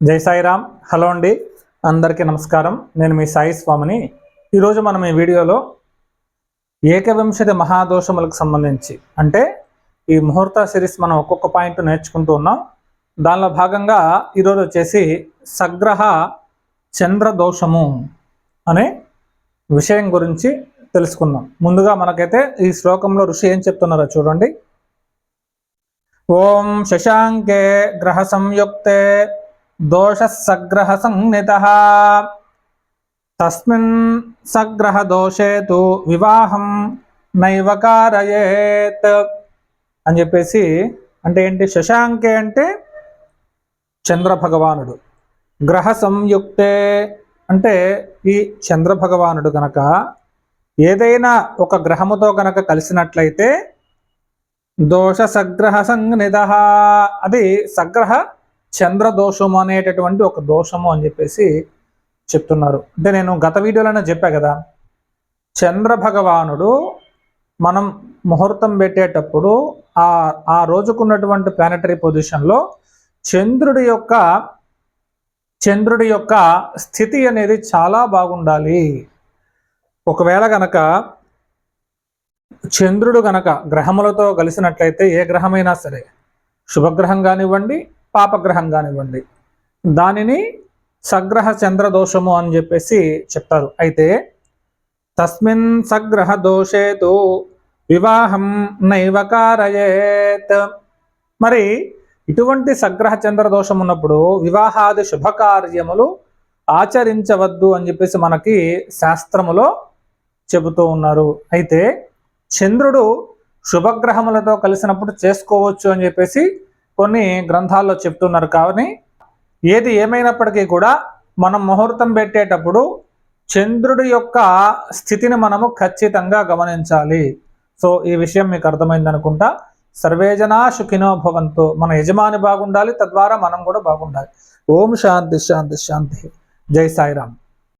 జై సాయిరామ్. హలో అండి. అందరికీ నమస్కారం. నేను మీ సాయి స్వామిని. ఈరోజు మనం ఈ వీడియోలో ఏకవింశతి మహాదోషములకు సంబంధించి అంటే ఈ ముహూర్త సిరీస్ మనం ఒక్కొక్క పాయింట్ నేర్చుకుంటూ ఉన్నాం. దానిలో భాగంగా ఈరోజు వచ్చేసి సగ్రహ చంద్ర దోషము అనే విషయం గురించి తెలుసుకుందాం. ముందుగా మనకైతే ఈ శ్లోకంలో ఋషి ఏం చెప్తున్నారో చూడండి. ఓం శశాంకే గ్రహ సంయుక్తే దోష సగ్రహ సంహిత తస్మిన్ సగ్రహ దోషే తు వివాహం నైవ కారయేత్ అని చెప్పేసి అంటే ఏంటి? శశాంకే అంటే చంద్ర భగవానుడు గ్రహ సంయుక్తే అంటే ఈ చంద్ర భగవానుడు ఏదైనా ఒక గ్రహముతో కనుక కలిసినట్లయితే దోష సగ్రహ సంనిధ అది సగ్రహ చంద్ర దోషము అనేటటువంటి ఒక దోషము అని చెప్పేసి చెప్తున్నారు. అంటే నేను గత వీడియోలోనే చెప్పా కదా చంద్ర భగవానుడు మనం ముహూర్తం పెట్టేటప్పుడు ఆ ఆ రోజుకున్నటువంటి ప్లానటరీ పొజిషన్లో చంద్రుడి యొక్క చంద్రుడి యొక్క స్థితి అనేది చాలా బాగుండాలి. ఒకవేళ గనక చంద్రుడు గనక గ్రహములతో కలిసినట్లయితే ఏ గ్రహమైనా సరే శుభగ్రహం కానివ్వండి పాపగ్రహం కానివ్వండి దానిని సగ్రహ చంద్ర దోషము అని చెప్పేసి చెప్తారు. అయితే తస్మిన్ సగ్రహ దోషేతు వివాహం నైవ కారయేత్. మరి ఇటువంటి సగ్రహ చంద్ర దోషం ఉన్నప్పుడు వివాహాది శుభకార్యములు ఆచరించవద్దు అని చెప్పేసి మనకి శాస్త్రములో చెబుతూ ఉన్నారు. అయితే చంద్రుడు శుభగ్రహములతో కలిసినప్పుడు చేసుకోవచ్చు అని చెప్పేసి కొన్ని గ్రంథాల్లో చెప్తున్నారు కానీ ఏది ఏమైనప్పటికీ కూడా మనం ముహూర్తం పెట్టేటప్పుడు చంద్రుడి యొక్క స్థితిని మనము ఖచ్చితంగా గమనించాలి. సో ఈ విషయం మీకు అర్థమైంది అనుకుంటా. సర్వేజనా సుఖినో భవంతు. మన యజమాని బాగుండాలి తద్వారా మనం కూడా బాగుండాలి. ఓం శాంతి శాంతి శాంతి. జై సాయిరామ్.